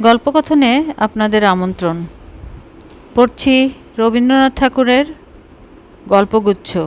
গল্পকথনে আপনাদের আমন্ত্রণ। পড়ছি রবীন্দ্রনাথ ঠাকুরের গল্পগুচ্ছ।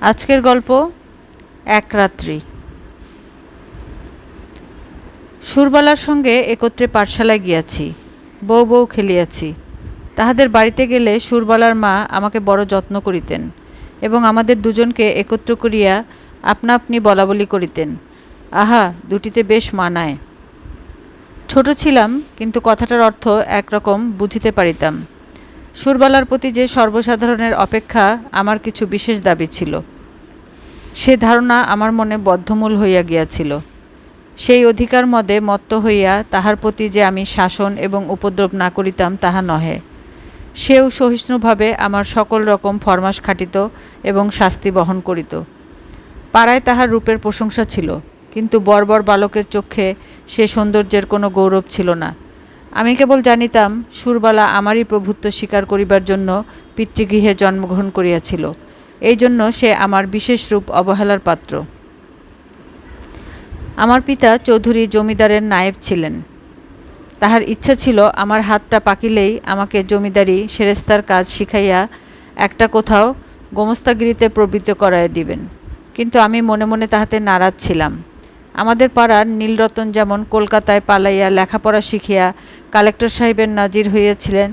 আজকের গল্প, এক রাত্রি। সুরবালার সঙ্গে একত্রে পাঠশালায় গিয়াছি। বউ বউ খেলিয়াছি। তাহাদের বাড়িতে গেলে সুরবালার মা আমাকে বড় যত্ন করিতেন এবং আমাদের দুজনকে একত্র করিয়া আপনা আপনি বলাবলি করিতেন। আহা, দুটিতে বেশ মানায়। ছোট ছিলাম, কিন্তু কথাটার অর্থ একরকম বুঝিতে পারিতাম। সুরবালার প্রতি যে সর্বসাধারণের অপেক্ষা, আমার কিছু বিশেষ দাবি ছিল। সে ধারণা আমার মনে বদ্ধমূল হইয়া গিয়াছিল। সেই অধিকার মদে মত্ত হইয়া তাহার প্রতি যে আমি শাসন এবং উপদ্রব না করিতাম, তাহা নহে। সেও সহিষ্ণুভাবে আমার সকল রকম ফরমাস খাটিত এবং শাস্তি বহন করিত। পাড়ায় তাহার রূপের প্রশংসা ছিল। কিন্তু বর্বর বালকের চক্ষে সে সৌন্দর্যের কোনো গৌরব ছিল না। আমি কেবল জানিতাম, সুরবালা আমারই প্রভুত্ব স্বীকার করিবার জন্য পিতৃগৃহে জন্মগ্রহণ করিয়াছিল। এই জন্য সে আমার বিশেষ রূপ অবহেলার পাত্র। আমার পিতা চৌধুরী জমিদারের নায়েব ছিলেন। তাহার ইচ্ছা ছিল আমার হাতটা পাকিলেই আমাকে জমিদারি, সেরেস্তার কাজ শিখাইয়া একটা কোথাও গোমস্তাগিরিতে প্রবৃত্ত করাইয়া দিবেন। কিন্তু আমি মনে মনে তাহাতে নারাজ ছিলাম। আমাদের পাড়ার নীলরতন যেমন কলকাতায় পালাইয়া লেখাপড়া শিখিয়া কালেক্টর সাহেবের নাজির হইয়াছিলেন,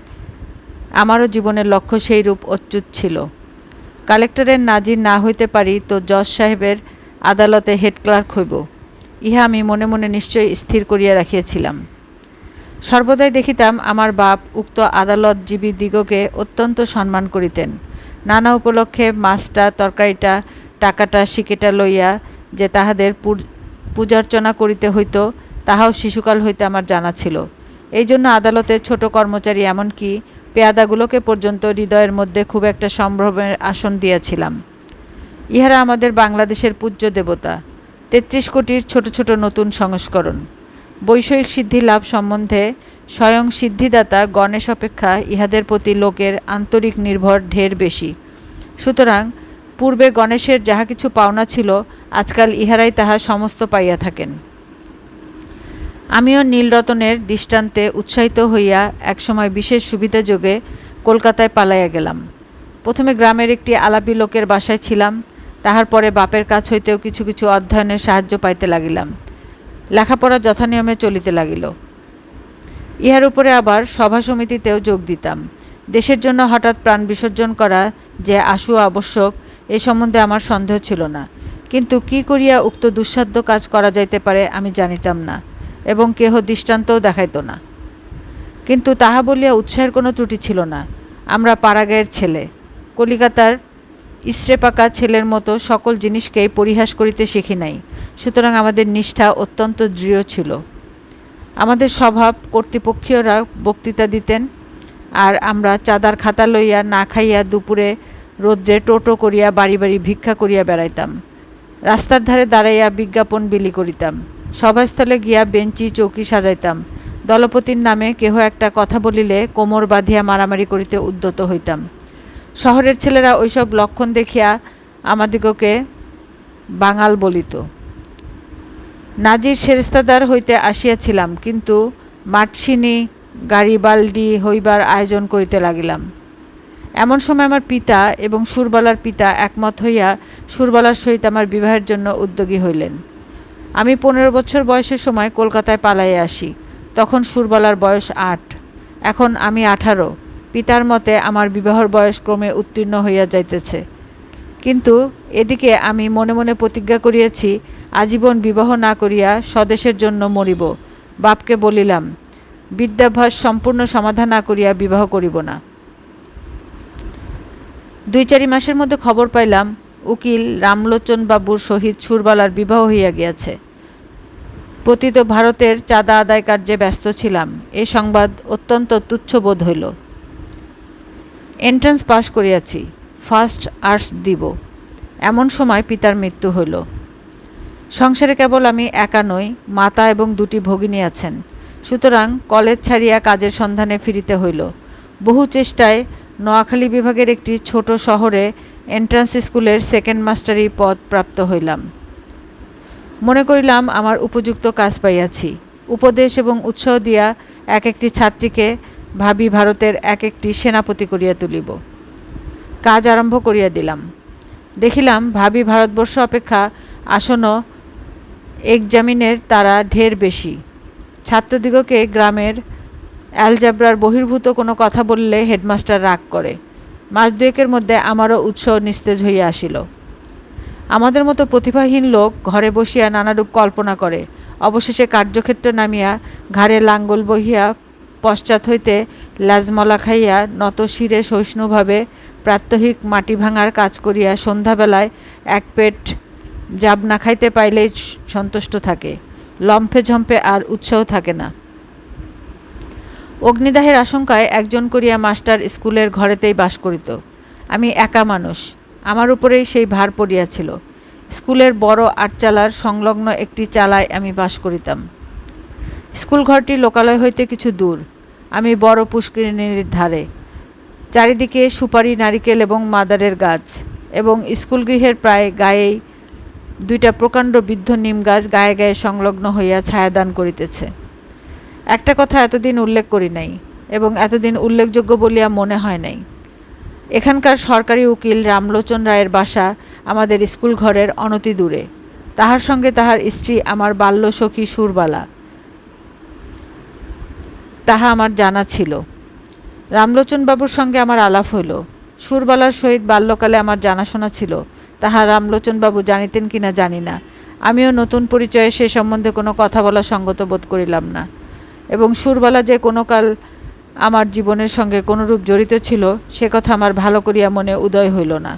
আমারও জীবনের লক্ষ্য সেই রূপ অচ্যুত ছিল। কালেক্টরের নাজির না হইতে পারি তো জজ সাহেবের আদালতে হেড ক্লার্ক হইব। ইহা আমি মনে মনে নিশ্চয় স্থির করিয়া রাখিয়াছিলাম। সর্বদাই দেখিতাম আমার বাপ উক্ত আদালতজীবী দিগকে অত্যন্ত সম্মান করিতেন। নানা উপলক্ষে মাছটা, তরকারিটা, টাকাটা, শিকেটা লইয়া যে তাহাদের পূজার্চনা করিতে হইত, তাহাও শিশুকাল হইতে আমার জানা ছিল। এই জন্য আদালতে ছোট কর্মচারী এমনকি পেয়াদাগুলোকে পর্যন্ত হৃদয়ের মধ্যে খুব একটা সম্ভ্রমের আসন দিয়াছিলাম। ইহারা আমাদের বাংলাদেশের পূজ্য দেবতা। তেত্রিশ কোটির ছোট ছোট নতুন সংস্করণ। বৈষয়িক সিদ্ধি লাভ সম্বন্ধে স্বয়ং সিদ্ধিদাতা গণেশ অপেক্ষা ইহাদের প্রতি লোকের আন্তরিক নির্ভর ঢের বেশি। সুতরাং পূর্বে গণেশের যাহা কিছু পাওনা ছিল, আজকাল ইহারাই তাহা সমস্ত পাইয়া থাকেন। আমিও নীলরতনের দৃষ্টান্তে উৎসাহিত হইয়া একসময় বিশেষ সুবিধাযোগে কলকাতায় পালাইয়া গেলাম। প্রথমে গ্রামের একটি আলাপি লোকের বাসায় ছিলাম, তাহার পরে বাপের কাছ হইতেও কিছু কিছু অধ্যয়নের সাহায্য পাইতে লাগিলাম। লেখাপড়া যথানিয়মে চলিতে লাগিল। ইহার উপরে আবার সভা সমিতিতেও যোগ দিতাম। দেশের জন্য হঠাৎ প্রাণ বিসর্জন করা যে আশু আবশ্যক এ সম্বন্ধে আমার সন্দেহ ছিল না। কিন্তু কি করিয়া উক্ত দুঃসাধ্য কাজ করা যাইতে পারে আমি জানিতাম না, এবং কেহ দৃষ্টান্তও দেখাইত না। কিন্তু তাহা বলিয়া উৎসাহের কোনো ত্রুটি ছিল না। আমরা পাড়াগাঁয়ের ছেলে, কলিকাতার ইসরে পাকা ছেলের মতো সকল জিনিসকেই পরিহাস করিতে শিখি নাই, সুতরাং আমাদের নিষ্ঠা অত্যন্ত দৃঢ় ছিল। আমাদের স্বভাব কর্তৃপক্ষীয়রা বক্তৃতা দিতেন, আর আমরা চাঁদার খাতা লইয়া না খাইয়া দুপুরে রৌদ্রে টোটো করিয়া বাড়ি বাড়ি ভিক্ষা করিয়া বেড়াইতাম। রাস্তার ধারে দাঁড়াইয়া বিজ্ঞাপন বিলি করিতাম। সভাস্থলে গিয়া বেঞ্চি, চৌকি সাজাইতাম। দলপতির নামে কেহ একটা কথা বলিলে কোমর বাঁধিয়া মারামারি করিতে উদ্যত হইতাম। শহরের ছেলেরা ওইসব লক্ষণ দেখিয়া আমাদিগকে বাঙাল বলিত। নাজির সেরেস্তাদার হইতে আসিয়াছিলাম, কিন্তু মাটসিনী গাড়ি বালডি হইবার আয়োজন করিতে লাগিলাম। এমন সময় আমার পিতা এবং সুরবালার পিতা একমত হইয়া সুরবালার সহিত আমার বিবাহের জন্য উদ্যোগী হইলেন। আমি পনেরো বছর বয়সের সময় কলকাতায় পালাইয়া আসি। তখন সুরবালার বয়স আট। এখন আমি আঠারো। পিতার মতে আমার বিবাহর বয়স ক্রমে উত্তীর্ণ হইয়া যাইতেছে। কিন্তু এদিকে আমি মনে মনে প্রতিজ্ঞা করিয়াছি, আজীবন বিবাহ না করিয়া স্বদেশের জন্য মরিব। বাপকে বলিলাম, বিদ্যাভ্যাস সম্পূর্ণ সমাধান না করিয়া বিবাহ করিব না। দুই চারি মাসের মধ্যে খবর পাইলাম, উকিল রামলোচন বাবুর সহিত সুরবালার বিবাহ হইয়া গিয়াছে। পতিত ভারতের চাঁদা আদায় কার্যে ব্যস্ত ছিলাম। এ সংবাদ অত্যন্ত তুচ্ছ বোধ হইল। এন্ট্রান্স পাশ করিয়াছি, ফার্স্ট আর্টস দিব। এমন সময় পিতার মৃত্যু হইল। সংসারে কেবল আমি একা নই, মাতা এবং দুটি ভগিনী আছেন। সুতরাং কলেজ ছাড়িয়া কাজের সন্ধানে ফিরিতে হইল। বহু চেষ্টায় নোয়াখালী বিভাগের একটি ছোট শহরে এন্ট্রান্স স্কুলের সেকেন্ড মাস্টারি পদ প্রাপ্ত হইলাম। মনে করিলাম, আমার উপযুক্ত কাজ পাইয়াছি। উপদেশ এবং উৎসাহ দিয়া এক একটি ছাত্রীকে ভাবি ভারতের এক একটি সেনাপতি করিয়া তুলিব। কাজ আরম্ভ করিয়া দিলাম। দেখিলাম, ভাবি ভারতবর্ষ অপেক্ষা আসন্ন এক্সামিনের তারা ঢের বেশি। ছাত্রদিগকে গ্রামের অ্যালজাবরার বহির্ভূত কোনো কথা বললে হেডমাস্টার রাগ করে। মাস দুয়েকের মধ্যে আমারও উৎসাহ নিস্তেজ হইয়া আসিল। আমাদের মতো প্রতিভাহীন লোক ঘরে বসিয়া নানারূপ কল্পনা করে। অবশেষে কার্যক্ষেত্রে নামিয়া ঘাড়ে লাঙ্গল বহিয়া পশ্চাৎ হইতে লাজমলা খাইয়া নত শিরে সহিষ্ণুভাবে প্রাত্যহিক মাটি ভাঙার কাজ করিয়া সন্ধ্যাবেলায় এক পেট জাব না খাইতে পাইলেই সন্তুষ্ট থাকে। লম্ফে ঝম্পে আর উৎসাহ থাকে না। অগ্নিদাহের আশঙ্কায় একজন করিয়া মাস্টার স্কুলের ঘরেতেই বাস করিত। আমি একা মানুষ, আমার উপরেই সেই ভার পড়িয়াছিল। স্কুলের বড় আটচালার সংলগ্ন একটি চালায় আমি বাস করিতাম। স্কুল ঘরটি লোকালয় হইতে কিছু দূর। আমি বড় পুষ্করিণীর ধারে। চারিদিকে সুপারি, নারিকেল এবং মাদারের গাছ এবং স্কুল গৃহের প্রায় গায়েই দুইটা প্রকাণ্ড বৃদ্ধ নিম গাছ গায়ে গায়ে সংলগ্ন হইয়া ছায়াদান করিতেছে। একটা কথা এতদিন উল্লেখ করি নাই এবং এতদিন উল্লেখযোগ্য বলিয়া মনে হয় নাই। এখানকার সরকারি উকিল রামলোচন রায়ের বাসা আমাদের স্কুল ঘরের অনতি দূরে। তাহার সঙ্গে তাহার স্ত্রী আমার বাল্য সখী সুরবালা। তাহা আমার জানা ছিল। রামলোচনবাবুর সঙ্গে আমার আলাপ হইল। সুরবালার সহিত বাল্যকালে আমার জানাশোনা ছিল। তাহা রামলোচনবাবু জানিতেন কিনা জানি না। আমিও নতুন পরিচয়ে সে সম্বন্ধে কোনো কথা বলা সঙ্গত বোধ করিলাম না। এবং সুরবালা যে কোনো কাল আমার জীবনের সঙ্গে কোনরূপ জড়িত ছিল, সে কথা আমার ভালো করিয়া মনে উদয় হইল না।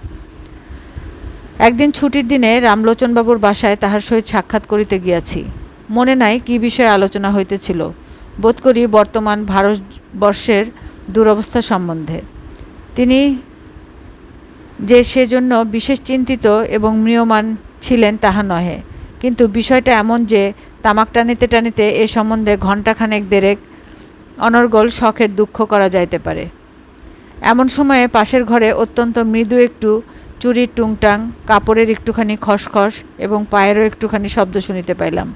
একদিন ছুটির দিনে রামলোচনবাবুর বাসায় তাহার সহিত সাক্ষাৎ করিতে গিয়াছি। মনে নাই কি বিষয়ে আলোচনা হইতেছিল। বোধ করি বর্তমান ভারতবর্ষের দুরবস্থা সম্বন্ধে। তিনি যে সেজন্য বিশেষ চিন্তিত এবং ম্রিয়মান ছিলেন তাহা নহে। কিন্তু বিষয়টা এমন যে তামাক টানিতে টানিতে এ সম্বন্ধে ঘণ্টাখানেক দেরেক অনর্গল শখের দুঃখ করা যাইতে পারে। এমন সময়ে পাশের ঘরে অত্যন্ত মৃদু একটু চুরির টুংটাং, কাপড়ের একটুখানি খসখস এবং পায়েরও একটুখানি শব্দ শুনিতে পাইলাম।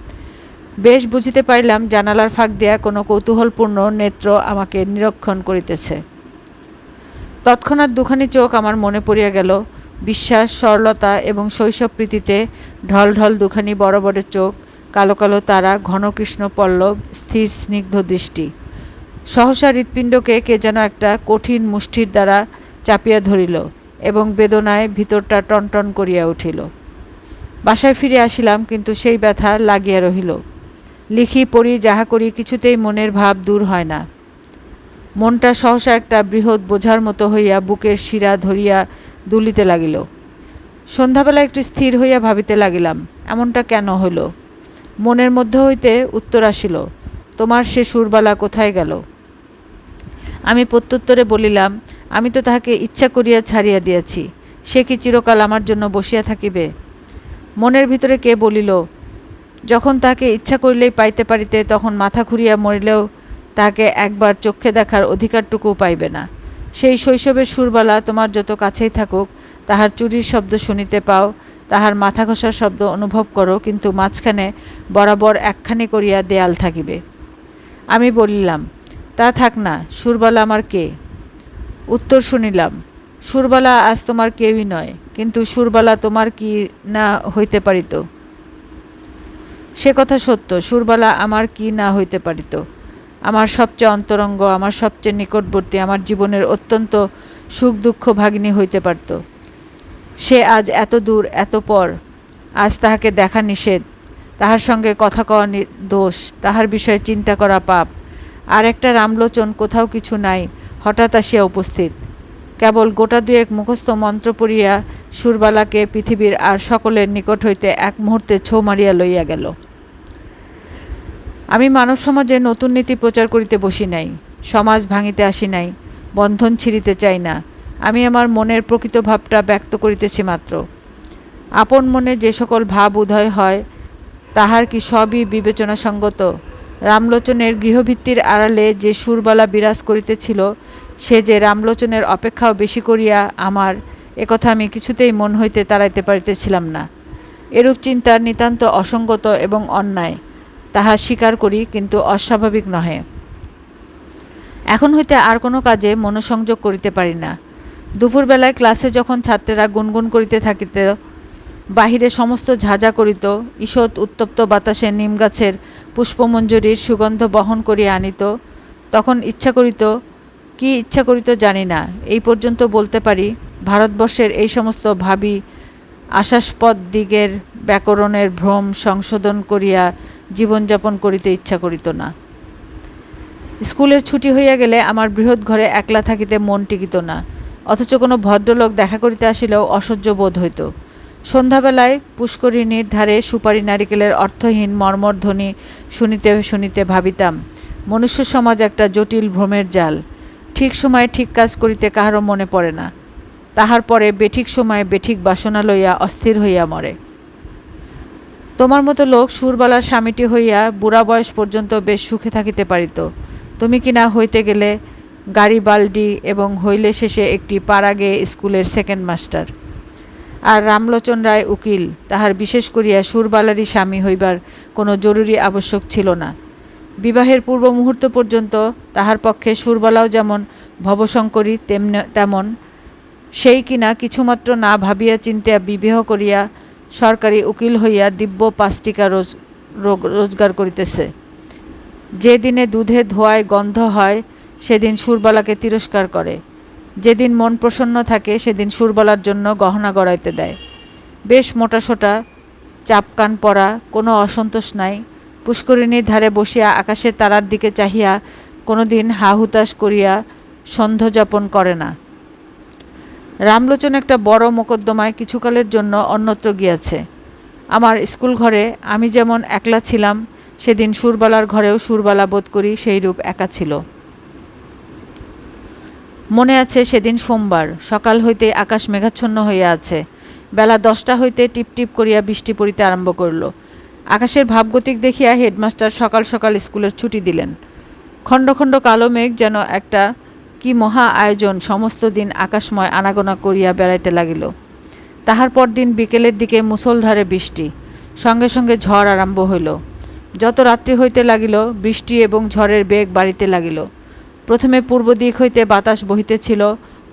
বেশ বুঝিতে পারিলাম জানালার ফাঁক দিয়া কোনো কৌতূহলপূর্ণ নেত্র আমাকে নিরীক্ষণ করিতেছে। তৎক্ষণাৎ দুখানি চোখ আমার মনে পড়িয়া গেল বিশ্বাস, সরলতা এবং শৈশব প্রীতিতে ঢল ঢল দুখানি বড় বড় চোখ, কালো কালো তারা ঘনকৃষ্ণ পল্লব, স্থির স্নিগ্ধ দৃষ্টি। সহসা হৃৎপিণ্ডকে কে যেন একটা কঠিন মুষ্টির দ্বারা চাপিয়া ধরিল এবং বেদনায় ভিতরটা টনটন করিয়া উঠিল। বাসায় ফিরে আসিলাম, কিন্তু সেই ব্যথা লাগিয়া রহিল। লিখি পড়ি, যাহা করি, কিছুতেই মনের ভাব দূর হয় না। মনটা সহসা একটা বৃহৎ বোঝার মতো হইয়া বুকের শিরা ধরিয়া দুলিতে লাগিল। সন্ধ্যাবেলা একটু স্থির হইয়া ভাবিতে লাগিলাম, এমনটা কেন হইল? মনের মধ্য হইতে উত্তর আসিল, তোমার সে সুরবালা কোথায় গেল? আমি প্রত্যুত্তরে বলিলাম, আমি তো তাহাকে ইচ্ছা করিয়া ছাড়িয়া দিয়াছি, সে কি চিরকাল আমার জন্য বসিয়া থাকিবে? মনের ভিতরে কে বলিল, যখন তাকে ইচ্ছা করিলেই পাইতে পারিতে, তখন মাথা ঘুরিয়া মরিলেও তাকে একবার চক্ষে দেখার অধিকারটুকু পাইবে না। সেই শৈশবের সুরবালা তোমার যত কাছেই থাকুক, তাহার চুরির শব্দ শুনিতে পাও, তাহার মাথা ঘষার শব্দ অনুভব করো, কিন্তু মাঝখানে বরাবর একখানি করিয়া দেয়াল থাকিবে। আমি বলিলাম, তা থাক না, সুরবালা আমার কে? উত্তর শুনিলাম, সুরবালা আজ তোমার কেউই নয়, কিন্তু সুরবালা তোমার কি না হইতে পারিত? সে কথা সত্য, সুরবালা আমার কি না হইতে পারিত? আমার সবচেয়ে অন্তরঙ্গ, আমার সবচেয়ে নিকটবর্তী, আমার জীবনের অত্যন্ত সুখ দুঃখ ভাগিনী হইতে পারত। সে আজ এত দূর, এত পর, আজ তাহাকে দেখা নিষেধ। তাহার সঙ্গে কথা কওয়া দোষ, তাহার বিষয়ে চিন্তা করা পাপ। আর একটা রামলোচন কোথাও কিছু নাই, হঠাৎ আসিয়া উপস্থিত। কেবল গোটা দুয়েক মুখস্থ মন্ত্র পড়িয়া সুরবালাকে পৃথিবীর আর সকলের নিকট হইতে এক মুহূর্তে ছৌ মারিয়া লইয়া গেল। আমি মানব সমাজে নতুন নীতি প্রচার করিতে বসি নাই, সমাজ ভাঙিতে আসি নাই, বন্ধন ছিঁড়িতে চাই না, আমি আমার মনের প্রকৃত ভাবটা ব্যক্ত করিতেছি মাত্র। আপন মনে যে সকল ভাব উদয় হয়, তাহার কি সবই বিবেচনাসঙ্গত? রামলোচনের গৃহভিত্তির আড়ালে যে সুরবালা বিরাজ করিতেছিল, সে যে রামলোচনের অপেক্ষাও বেশি করিয়া আমার একথা আমি কিছুতেই মন হইতে তাড়াইতে পারিতেছিলাম না। এরূপ চিন্তা নিতান্ত অসঙ্গত এবং অন্যায়। তাহা স্বীকার করি, কিন্তু অস্বাভাবিক নহে। এখন হইতে আর কোনো কাজে মনোসংযোগ করিতে পারি না। দুপুরবেলায় ক্লাসে যখন ছাত্রেরা গুনগুন করিতে থাকিত, বাহিরে সমস্ত ঝাঁঝা করিত, ঈষৎ উত্তপ্ত বাতাসে নিম গাছের পুষ্পমঞ্জুরির সুগন্ধ বহন করিয়া আনিত, তখন ইচ্ছা করিত, কি ইচ্ছা করিত জানি না। এই পর্যন্ত বলতে পারি, ভারতবর্ষের এই সমস্ত ভাবি, আশাস্পদ দিগের ব্যাকরণের ভ্রম সংশোধন করিয়া জীবনযাপন করিতে ইচ্ছা করিত না। স্কুলের ছুটি হইয়া গেলে আমার বৃহৎ ঘরে একলা থাকিতে মন টিকিত না, অথচ কোনো ভদ্রলোক দেখা করিতে আসিলেও অসহ্য বোধ হইত। সন্ধ্যাবেলায় পুষ্করিণীর ধারে সুপারি নারিকেলের অর্থহীন মর্মরধ্বনি শুনিতে শুনিতে ভাবিতাম, মনুষ্য সমাজ একটা জটিল ভ্রমের জাল, ঠিক সময়ে ঠিক কাজ করিতে কাহারও মনে পড়ে না। তাহার পরে বেঠিক সময়ে বেঠিক বাসনা লইয়া অস্থির হইয়া মরে। তোমার মতো লোক সুরবালার স্বামীটি হইয়া বুড়া বয়স পর্যন্ত বেশ সুখে থাকিতে পারিত। তুমি কি না হইতে গেলে গাড়ি বালডি এবং হইলে শেষে একটি পাড়াগে স্কুলের সেকেন্ড মাস্টার আর রামলোচন রায় উকিল, তাহার বিশেষ করিয়া সুরবালারই স্বামী হইবার কোনো জরুরি আবশ্যক ছিল না। বিবাহের পূর্ব মুহূর্ত পর্যন্ত তাহার পক্ষে সুরবালাও যেমন ভবশঙ্করী, তেমন তেমন। সেই কিনা কিছুমাত্র না ভাবিয়া চিন্তিয়া বিবাহ করিয়া সরকারি উকিল হইয়া দিব্য পাঁচটিকা রোজ, রোগ- রোজগার করিতেছে। যে দিনে দুধে ধোয়ায় গন্ধ হয়, সেদিন সুরবালাকে তিরস্কার করে। যেদিন মন প্রসন্ন থাকে, সেদিন সুরবালার জন্য গহনা গড়াইতে দেয়। বেশ মোটাসোটা, চাপকান পরা, কোনো অসন্তোষ নাই। পুষ্করিণীর ধারে বসিয়া আকাশের তারার দিকে চাহিয়া কোনো দিন হাহুতাশ করিয়া সন্ধ্যাযাপন করে না। রামলোচন একটা বড় মোকদ্দমায় কিছুকালের জন্য অন্যত্র গিয়াছে। আমার স্কুল ঘরে আমি যেমন একলা ছিলাম, সেদিন সুরবালার ঘরেও সুরবালা বোধ করি সেইরূপ একা ছিল। মনে আছে সেদিন সোমবার, সকাল হইতে আকাশ মেঘাচ্ছন্ন হইয়া আছে। বেলা দশটা হইতে টিপটিপ করিয়া বৃষ্টি পড়িতে আরম্ভ করল। আকাশের ভাবগতিক দেখিয়া হেডমাস্টার সকাল সকাল স্কুলের ছুটি দিলেন। খণ্ড খণ্ড কালো মেঘ যেন একটা কি মহা আয়োজন সমস্ত দিন আকাশময় আনাগোনা করিয়া বেড়াইতে লাগিল। তাহার পর দিন বিকেলের দিকে মুষলধারে বৃষ্টি, সঙ্গে সঙ্গে ঝড় আরম্ভ হইল। যত রাত্রি হইতে লাগিল, বৃষ্টি এবং ঝড়ের বেগ বাড়িতে লাগিল। প্রথমে পূর্ব দিক হইতে বাতাস বহিতেছিল,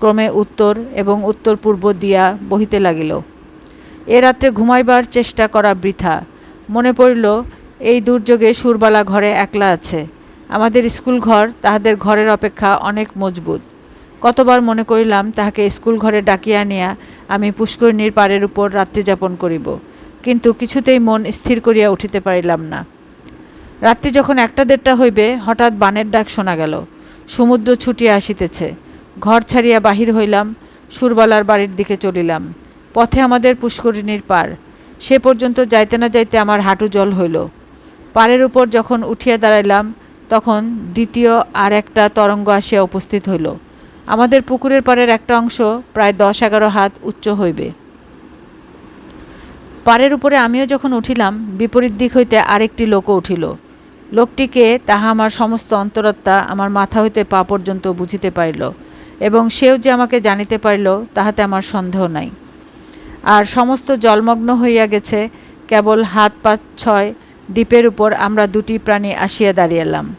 ক্রমে উত্তর এবং উত্তর পূর্ব দিয়া বহিতে লাগিল। এ রাত্রে ঘুমাইবার চেষ্টা করা বৃথা। মনে পড়িল, এই দুর্যোগে সুরবালা ঘরে একলা আছে। আমাদের স্কুল ঘর তাহাদের ঘরের অপেক্ষা অনেক মজবুত। কতবার মনে করিলাম তাহাকে স্কুল ঘরে ডাকিয়া আনিয়া আমি পুষ্করিণীর পাড়ের উপর রাত্রিযাপন করিব, কিন্তু কিছুতেই মন স্থির করিয়া উঠিতে পারিলাম না। রাত্রি যখন একটা দেড়টা হইবে, হঠাৎ বানের ডাক শোনা গেল। সমুদ্র ছুটিয়া আসিতেছে। ঘর ছাড়িয়া বাহির হইলাম, সুরবালার বাড়ির দিকে চলিলাম। পথে আমাদের পুষ্করিণীর পার সে পর্যন্ত যাইতে না যাইতে আমার হাঁটু জল হইল। পাড়ের উপর যখন উঠিয়া দাঁড়াইলাম তখন দ্বিতীয় আর একটা তরঙ্গ আসিয়া উপস্থিত হইল। আমাদের পুকুরের পাড়ের একটা অংশ প্রায় দশ এগারো হাত উচ্চ হইবে। পাড়ের উপরে আমিও যখন উঠিলাম, বিপরীত দিক হইতে আরেকটি লোকও উঠিল। লোকটিকে তাহা আমার সমস্ত অন্তরাত্মা আমার মাথা হইতে পা পর্যন্ত বুঝিতে পারিল এবং সেও যে আমাকে জানিতে পারিল, তাহাতে আমার সন্দেহ নাই। আর সমস্ত জলমগ্ন হইয়া গেছে, কেবল হাত পা ছয় দ্বীপের উপর আমরা দুটি প্রাণী আসিয়া দাঁড়িয়েলাম।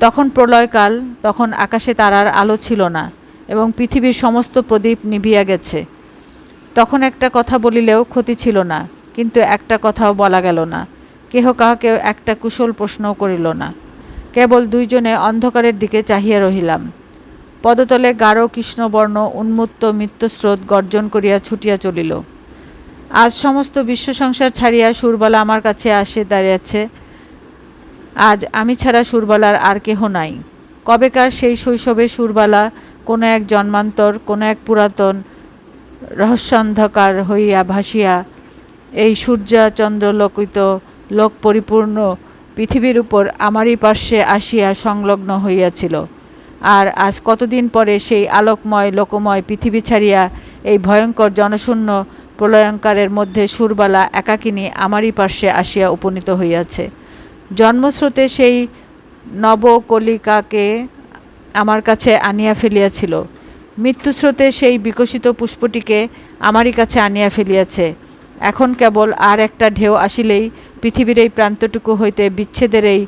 তখন প্রলয়কাল, তখন আকাশে তারার আলো ছিল না এবং পৃথিবীর সমস্ত প্রদীপ নিভিয়া গেছে। তখন একটা কথা বলিলেও ক্ষতি ছিল না, কিন্তু একটা কথাও বলা গেল না। কেহ কাহাকে একটা কুশল প্রশ্নও করিল না। কেবল দুইজনে অন্ধকারের দিকে চাহিয়া রহিলাম। পদতলে গাঢ় কৃষ্ণবর্ণ উন্মুক্ত মৃত্যুস্রোত গর্জন করিয়া ছুটিয়া চলিল। আজ সমস্ত বিশ্ব সংসার ছাড়িয়া সুরবালা আমার কাছে আসে, দাঁড়িয়েছে। আজ আমি ছাড়া সুরবালার আর কেহ নাই। কবেকার সেই শৈশবে সুরবালা কোনো এক জন্মান্তর, কোনো এক পুরাতন রহস্যান্ধকার হইয়া ভাসিয়া এই সূর্যাচন্দ্রলোকিত লোক পরিপূর্ণ পৃথিবীর উপর আমারই পার্শ্বে আসিয়া সংলগ্ন হইয়াছিল। আর আজ কতদিন পরে সেই আলোকময়, লোকময় পৃথিবী ছাড়িয়া এই ভয়ঙ্কর জনশূন্য প্রলয়ঙ্কারের মধ্যে সুরবালা একাকিনী আমারই পার্শ্বে আসিয়া উপনীত হইয়াছে। জন্মস্রোতে সেই নবকলিকাকে আমার কাছে আনিয়া ফেলিয়াছিল। মৃত্যুস্রোতে সেই বিকশিত পুষ্পটিকে আমারই কাছে আনিয়া ফেলিয়াছে। এখন কেবল আর একটা ঢেউ আসিলেই পৃথিবীর এই প্রান্তটুকু হইতে, বিচ্ছেদের এই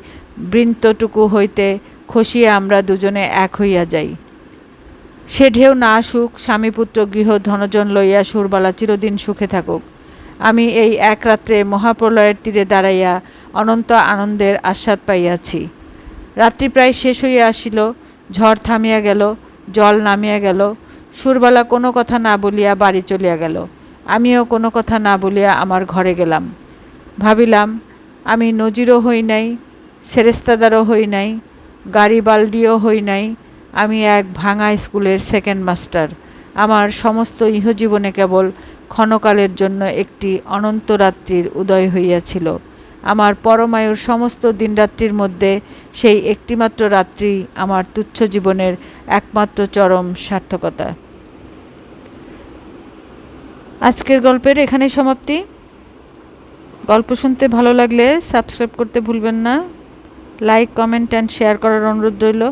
বৃন্তটুকু হইতে খসিয়ে আমরা দুজনে এক হইয়া যাই। সে ঢেউ না আসুক, স্বামীপুত্র গৃহ ধনজন লইয়া সুরবালা চিরদিন সুখে থাকুক। আমি এই এক রাত্রে মহাপ্রলয়ের তীরে দাঁড়াইয়া অনন্ত আনন্দের আস্বাদ পাইয়াছি। রাত্রি প্রায় শেষ হইয়া আসিল, ঝড় থামিয়া গেল, জল নামিয়া গেল, সুরবালা কোনো কথা না বলিয়া বাড়ি চলিয়া গেল। আমিও কোনো কথা না বলিয়া আমার ঘরে গেলাম। ভাবিলাম, আমি নজিরও হই নাই, সেরেস্তাদারও হই নাই, গাড়ি বালডিও হই নাই আমি এক ভাঙা স্কুলের সেকেন্ড মাস্টার আমার সমস্ত ইহজীবনে কেবল ক্ষণকালের জন্য একটি অনন্ত রাত্রির উদয় হইয়াছিল। আমার পরমায়ুর সমস্ত দিনরাত্রির মধ্যে সেই একটিমাত্র রাত্রি আমার তুচ্ছ জীবনের একমাত্র চরম সার্থকতা। আজকের গল্পের এখানেই সমাপ্তি। গল্প শুনতে ভালো লাগলে সাবস্ক্রাইব করতে ভুলবেন না। লাইক কমেন্ট অ্যান্ড শেয়ার করার অনুরোধ রইল।